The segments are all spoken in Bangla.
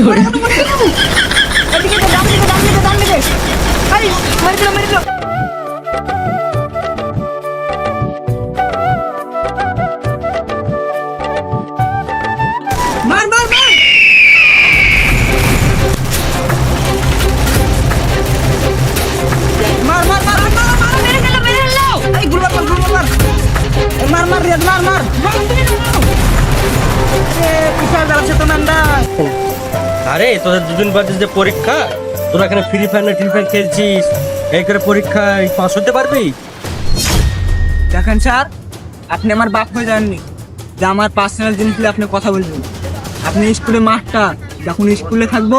এদিকে আরে তোদের দুদিন বাদে যে পরীক্ষা তোরা এখানে ফ্রি ফায়ার না ফ্রি ফায়ার খেলছিস? এই করে পরীক্ষায় পাস হতে পারবি? দেখেন স্যার আপনি আমার বাপ হয়ে যাননি। যে আমার পার্সোনাল জিনিস নিয়ে আপনি কথা বলবেন। আপনি স্কুলে মাস্টার যখন স্কুলে থাকব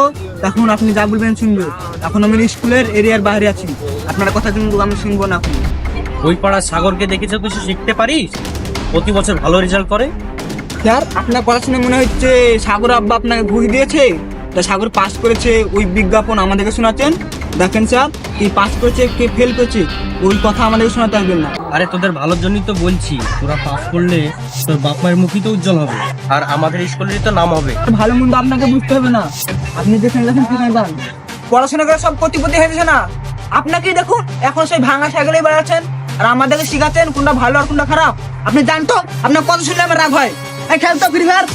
তখন আপনি যা বলবেন শুনব। এখন আমি স্কুলের এরিয়ার বাইরে আছি। আপনার কথা শুনব আমি শুনব না এখন। ওই পাড়ার সাগরকে দেখেছ কিছু শিখতে পারিস? প্রতি বছর ভালো রেজাল্ট করে। স্যার আপনার কথা শুনে মনে হচ্ছে সাগর আব্বা আপনাকে ঘুষ দিয়েছে? তা সাগর পাস করেছে ওই বিজ্ঞাপন আমাদেরকে শোনাচ্ছেন। দেখেন স্যার কি পাস করেছে কে ফেল করেছে ওই কথা আমাদেরকে শোনাতে আসবেন না। আরে তোদের ভালোর জন্যই তো বলছি তোরা পাস করলে তোর বাপ মায়ের মুখই তো উজ্জ্বল হবে। আর আমাদের স্কুলেরই তো নাম হবে। ভালো মন্দ আপনাকে বুঝতে হবে না। আপনি যেখানে দেখেন সেখানে যান পড়াশোনা করে সব কোটিপতি হয়েছে না? আপনাকেই দেখুন এখন সেই ভাঙা সাইকেলে বেড়াচ্ছেন। আর আমাদেরকে শিখাচ্ছেন কোনটা ভালো আর কোনটা খারাপ। আপনি জানতো আপনার কত শুনলে আমার রাগ হয়। খেলতো ফ্রি ফায়ার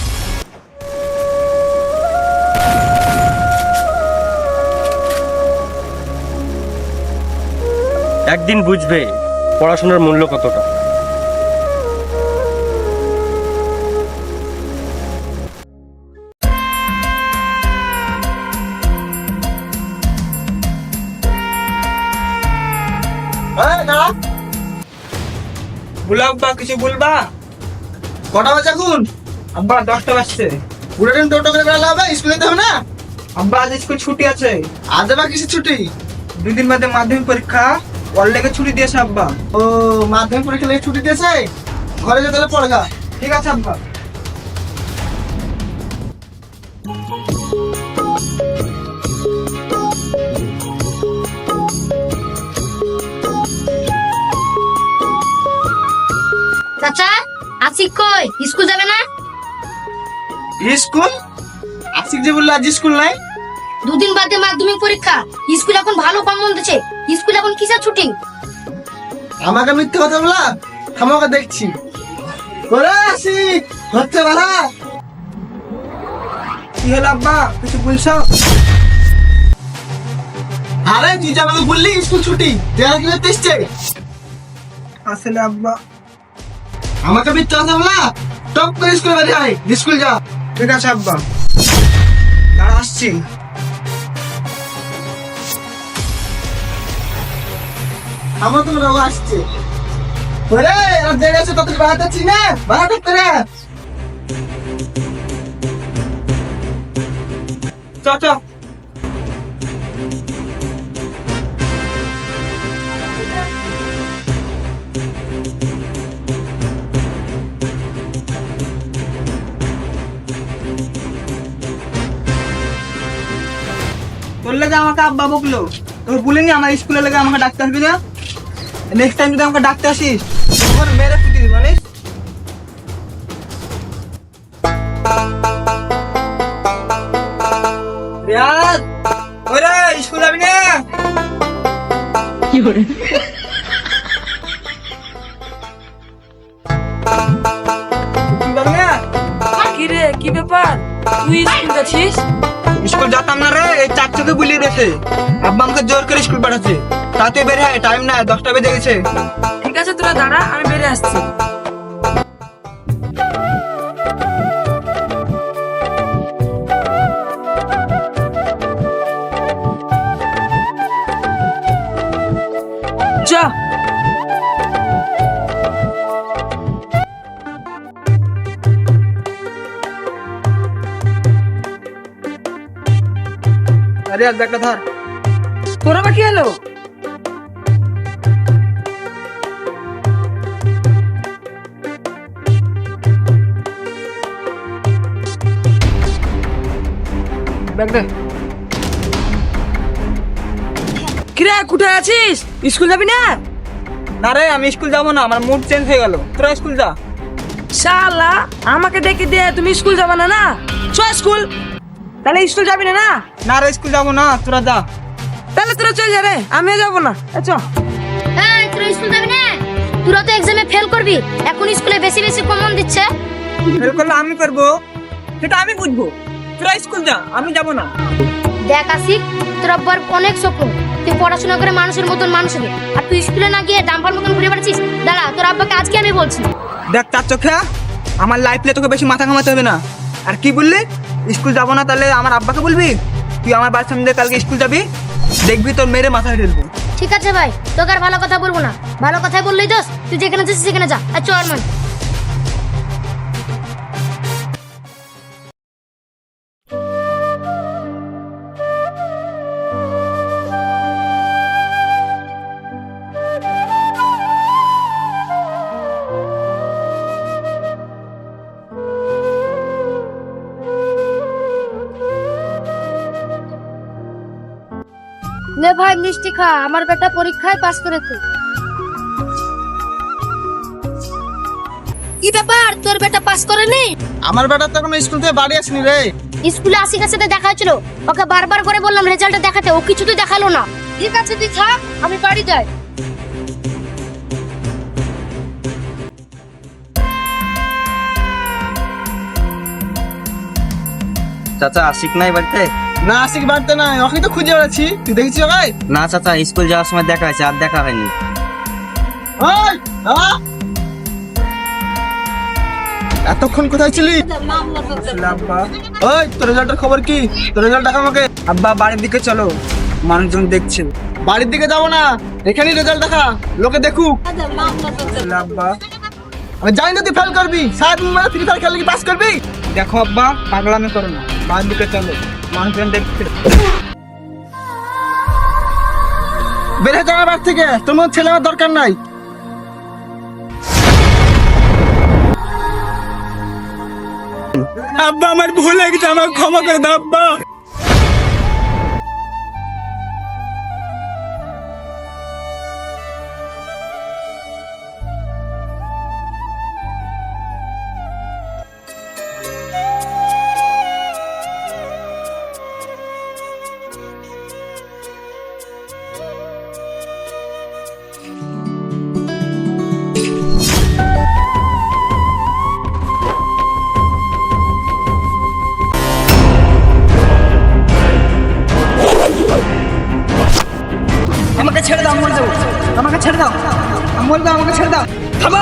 একদিন বুঝবে পড়াশোনার মূল্য কতটা। বলো আব্বা কিছু বলবা? কটা বাজে এখন? আব্বা দশটা বাজছে। পুরো দিন টোটো করে বেড়ালে হবে স্কুলে যেতে হবে না? আব্বা আজ স্কুল ছুটি আছে। আজ আবার কিসের ছুটি? দুই দিন বাদে মাধ্যমিক পরীক্ষা। ওর লেগে ছুটি দিয়েছে আব্বা। ও মাধ্যমিক পরীক্ষা লেগে ছুটি দিয়েছে? ঘরে যেতে হলে পড়ে ঠিক আছে আব্বা। চাচা আসিক কই? স্কুল যাবে না? স্কুল? আশিক যে বলল আজ স্কুল নাই। দুদিন বাদে মাধ্যমিক পরীক্ষা। স্কুল এখন ভালো কম মন্দেছে। স্কুল এখন কিসের ছুটি? আমাকে মিথ্যে কথা বলা? আমাকে দেখছি। ওরে আশিক হচ্ছে ভাড়া কি হলো আব্বা? কিছু বলছো? আরে, তুই যে আমাকে বললি স্কুল ছুটি দেয়ার কি করতে এসছে আসলে আব্বা। আমাকে মিথ্যে কথা বলা? টপ করে স্কুলে বেরিয়ে আয়। স্কুল যা। ঠিক আছে, আব্বা। দাঁড়া, আসছি। আমার তো রোগ আসছে। ওরে, আর দেরি আছে, তাড়াতাড়ি বাড়াতে আছি না বাড়া রে চ চ। তোর আমাকে আব্বা বকলো। তোর বলিনি আমার স্কুলে লেগে আমাকে ডাকতে আসবি না? নেক্সট টাইম যদি আমাকে ডাকতে আসিস তোর মেরে ফুটি দিবি জানিস? ওরে স্কুল যাবি না? কি রে কি ব্যাপার? তুই স্কুল যাচ্ছিস? স্কুল যেতাম না রে, এই চার চোখে বুলিয়ে দিয়েছে। আব্বা আমাকে জোর করে স্কুল পাঠাচ্ছে। তাতে বের হয় টাইম না দশটা বেজে গেছে। ঠিক আছে, তোরা দাঁড়া, আমি বেরিয়ে আসছি। আর ব্যাগটা ধর। তোর আবার কি হলো? ব্যাগটা কিরে কোথায় আছিস? স্কুল যাবি না? না রে আমি স্কুল যাব না আমার মুড চেঞ্জ হয়ে গেল। তোরা স্কুল যা। শালা আমাকে ডেকে দিয়ে তুমি স্কুল যাবে না না? চ স্কুল। তাহলে স্কুল যাবি না না? না রে স্কুল যাব না তোরা যা। তাহলে তোরা চল যা রে আমিও যাব না। এ চ। হ্যাঁ তোরা স্কুল যাবি না? তোরা তো এক্সামে ফেল করবি এখন স্কুলে বেশি বেশি কমন দিচ্ছে। ফেল করলে আমি করব সেটা আমি বুঝব। তোরা স্কুল যা আমি যাব না। দেখ আসিক তোর আব্বার অনেক স্বপ্ন। তুই পড়াশোনা করে মানুষের মতন মানুষ হবে। আর তুই স্কুলে না গিয়ে ডাম্পার মতন ঘুরে বেড়াচ্ছিস? দাঁড়া তোর আব্বাকে আজকে আমি বলছি। দেখ তার চোখে আমার লাইফে তোকে বেশি মাথা ঘামাতে হবে না। আর কি বললি? স্কুল যাব না তাহলে আমার আব্বাকে বলবি? তুই আমার বাড়ির সামনে কালকে স্কুল যাবি? দেখবি তোর মেরে মাথায় ঢেলবো। ঠিক আছে ভাই, তোকে আর ভালো কথা বলব না। ভালো কথাই বললেই দোষ। তুই যেখানে যাচ্ছিস সেখানে যা। আর চল লে ভাই মিষ্টি খা আমার বেটা পরীক্ষায় পাস করেছে। কি ব্যাপার? তোর বেটা পাস করেনি আমার বেটা তো এখনও স্কুল থেকে বাড়ি আসেনি রে। স্কুলে আশিকার সাথে দেখা হয়েছিল। ওকে বারবার করে বললাম রেজাল্টটা দেখাতে ও কিছু তো দেখাল না। ঠিক আছে তুই থাক আমি বাড়ি যাই। চাচা আশিক নাই বাড়িতে? না আসিক বাড়তে নাই ওকে তো খুঁজে বেড়াচ্ছি। তুই দেখেছিস ওকে না চাচা স্কুল যাওয়ার সময় দেখা হয়েছে আর দেখা হয়নি। ওই এতক্ষণ কোথায় ছিলি? আব্বা ওই তোর রেজাল্টের খবর কি? তোর রেজাল্ট দেখা আমাকে। আব্বা বাড়ির দিকে চলো। মানুষজন দেখছে। বাড়ির দিকে যাব না এখানেই রেজাল্ট দেখা লোকে দেখুক। আব্বা। আমি জানি না তুই ফেল করবি সারাদিন মানে ফ্রি ফায়ার খেলে কি পাস করবি? দেখো আব্বা পাগলামি করো না বাড়ির দিকে চলো। মানুষজন যাওয়া বের যাওয়ার বাড়ি থেকে। তোমার ছেলে আমার দরকার নাই। আব্বা আমার ভুল হয়ে গেছে আমার ক্ষমা করে দাও আব্বা। দাও মরে আমাকে ছেড়ে দাও। আমি বলব আমাকে ছেড়ে দাও। থামো।